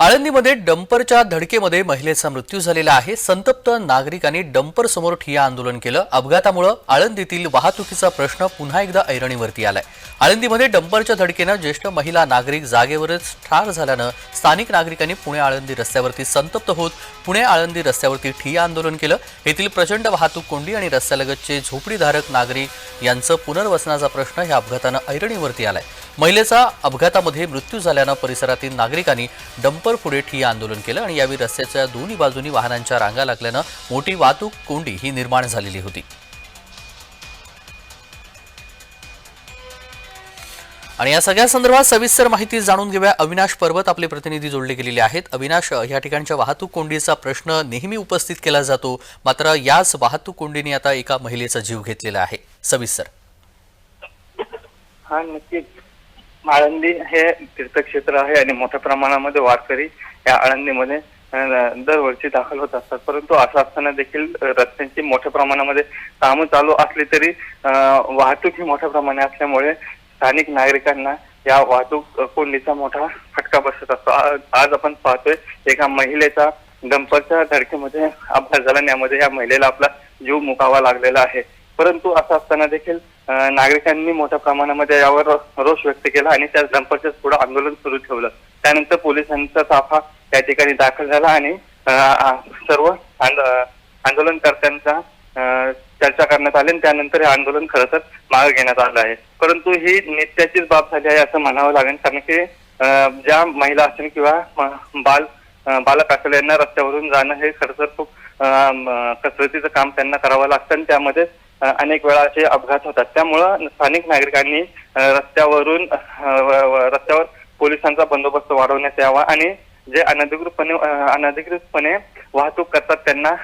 आळंदीमध्ये डंपरच्या धडकेमध्ये महिलेचा मृत्यू झालेला आहे. संतप्त नागरिकांनी डंपर समोर ठिया आंदोलन केलं. अपघातामुळे आळंदीतील वाहतुकीचा प्रश्न पुन्हा एकदा ऐरणीवरती आलाय. आळंदीमध्ये डंपरच्या धडकेनं ज्येष्ठ महिला नागरिक जागेवरच ठार झाल्यानं स्थानिक नागरिकांनी पुणे आळंदी रस्त्यावरती संतप्त होत पुणे आळंदी रस्त्यावरती ठिया आंदोलन केलं. येथील प्रचंड वाहतूक कोंडी आणि रस्त्यालगतचे झोपडीधारक नागरिक यांचं पुनर्वसनाचा प्रश्न या अपघातानं ऐरणीवरती आलाय. महिलेचा अपघातामध्ये मृत्यू झाल्यानं परिसरातील नागरिकांनी डंपर पुढे ठिय्या आंदोलन केलं आणि यावेळी रस्त्याच्या दोन्ही बाजूनी वाहनांच्या रांगा लागल्यानं मोठी वाहतूक कोंडी ही निर्माण झालेली होती. आणि या सगळ्या संदर्भात सविस्तर माहिती जाणून घेऊया. अविनाश पर्वत आपले प्रतिनिधी जोडले गेलेले आहेत. अविनाश या ठिकाणच्या वाहतूक कोंडीचा प्रश्न नेहमी उपस्थित केला जातो. मात्र याच वाहतूक कोंडीने आता एका महिलेचा जीव घेतलेला आहे. सविस्तर. हा नक्कीच. आळंदी हे तीर्थक्षेत्र आहे आणि मोठ्या प्रमाणामध्ये वारकरी या आळंदीमध्ये दरवर्षी दाखल होत असतात. परंतु असं असताना देखील रस्त्यांची मोठ्या प्रमाणामध्ये कामं चालू असली तरी अं, वाहतूक ही मोठ्या प्रमाणे असल्यामुळे स्थानिक नागरिकांना या वाहतूक कोंडीचा मोठा फटका बसत असतो. आज आपण पाहतोय एका महिलेचा डंपरच्या धडकेमध्ये अपघात झाला. आणि यामध्ये या महिलेला आपला जीव मुकावा लागलेला आहे. परंतु असं असताना देखील नागरिकांनी मोठ्या प्रमाणामध्ये यावर रोष व्यक्त केला आणि त्या डंपरच्या पुढे आंदोलन सुरू ठेवलं. त्यानंतर पोलिसांचा ताफा त्या ठिकाणी दाखल झाला आणि सर्व आंदोलनकर्त्यांचा अं, चर्चा करण्यात आली आणि त्यानंतर हे आंदोलन खरं तर मागे घेण्यात आलं आहे. परंतु ही नित्याचीच बाब झाली आहे असं म्हणावं लागेल कारण की ज्या महिला असेल किंवा बाल बालक असेल यांना रस्त्यावरून जाणं हे खरं तर खूप कसरतीचं काम त्यांना करावं लागतं आणि त्यामध्ये अनेक वेळा असे अपघात होतात. त्यामुळं स्थानिक नागरिकांनी रस्त्यावरून रस्त्यावर पोलिसांचा बंदोबस्त वाढवण्यात यावा आणि जे अनधिकृतपणे अनधिकृतपणे वाहतूक करतात त्यांना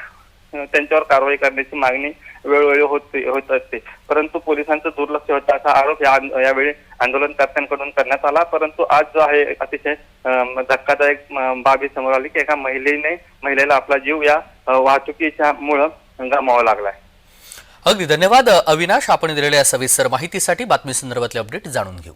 त्यांच्यावर कारवाई करण्याची मागणी वेळोवेळी होत होत असते. परंतु पोलिसांचं दुर्लक्ष होतं. असा आरोप या यावेळी आंदोलनकर्त्यांकडून करण्यात आला. परंतु आज जो आहे अतिशय धक्कादायक बाबी समोर आली की एका महिलेने महिलेला आपला जीव या वाहतुकीच्या मुळे गमावा लागलाय अगदी धन्यवाद अविनाश. आपण दिलेल्या सविस्तर माहितीसाठी बातमी संदर्भातले अपडेट जाणून घेऊ.